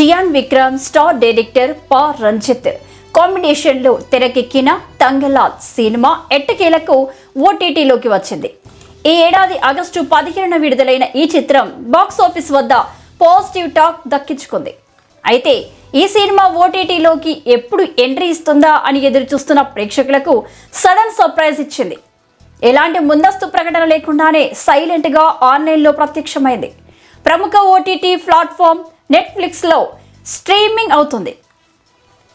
Chiyaan Vikram star director పా. రంజిత్. కాంబినేషన్లో తెరకెక్కిన తంగలాల్ సినిమా ఎట్టకేలకు ఓటీటీలోకి వచ్చింది. ఈ ఏడాది ఆగస్టు పదిహేనున విడుదలైన ఈ చిత్రం బాక్స్ ఆఫీస్ వద్ద పాజిటివ్ టాక్ దక్కించుకుంది. అయితే ఈ సినిమా ఓటీటీలోకి ఎప్పుడు ఎంట్రీ ఇస్తుందా అని ఎదురు చూస్తున్న ప్రేక్షకులకు సడన్ సర్ప్రైజ్ ఇచ్చింది. ఎలాంటి ముందస్తు ప్రకటన లేకుండానే సైలెంట్గా ఆన్లైన్లో ప్రత్యక్షమైంది. ప్రముఖ ఓటీటీ ప్లాట్ఫామ్ నెట్ఫ్లిక్స్లో స్ట్రీమింగ్ అవుతుంది.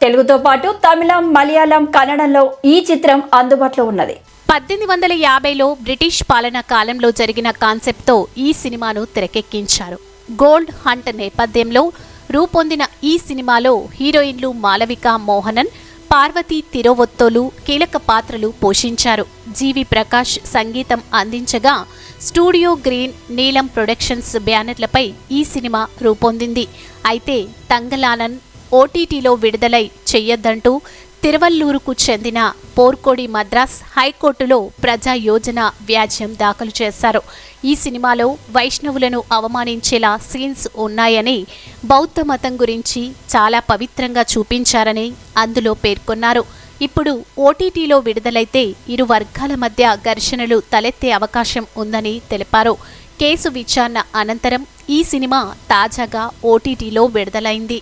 తెలుగుతో పాటు తమిళం మలయాళం కన్నడంలో ఈ చిత్రం అందుబాటులో ఉన్నది. పద్దెనిమిది వందల యాభైలో బ్రిటిష్ పాలనా కాలంలో జరిగిన కాన్సెప్ట్తో ఈ సినిమాను తెరకెక్కించారు. గోల్డ్ హంట్ నేపథ్యంలో రూపొందిన ఈ సినిమాలో హీరోయిన్లు మాలవిక మోహనన్ పార్వతి తిరోవొత్తోలు కీలక పాత్రలు పోషించారు. జీవి ప్రకాష్ సంగీతం అందించగా స్టూడియో గ్రీన్ నీలం ప్రొడక్షన్స్ బ్యానర్లపై ఈ సినిమా రూపొందింది. అయితే తంగలానన్ ఓటీటీలో విడుదలై చెయ్యొద్దంటూ తిరువల్లూరుకు చెందిన పోర్కోడి మద్రాస్ హైకోర్టులో ప్రజా యోజన వ్యాజ్యం దాఖలు చేశారు. ఈ సినిమాలో వైష్ణవులను అవమానించేలా సీన్స్ ఉన్నాయని బౌద్ధ మతం గురించి చాలా పవిత్రంగా చూపించారని అందులో పేర్కొన్నారు. ఇప్పుడు ఓటీటీలో విడుదలైతే ఇరు వర్గాల మధ్య ఘర్షణలు తలెత్తే అవకాశం ఉందని తెలిపారు. కేసు విచారణ అనంతరం ఈ సినిమా తాజాగా ఓటీటీలో విడుదలైంది.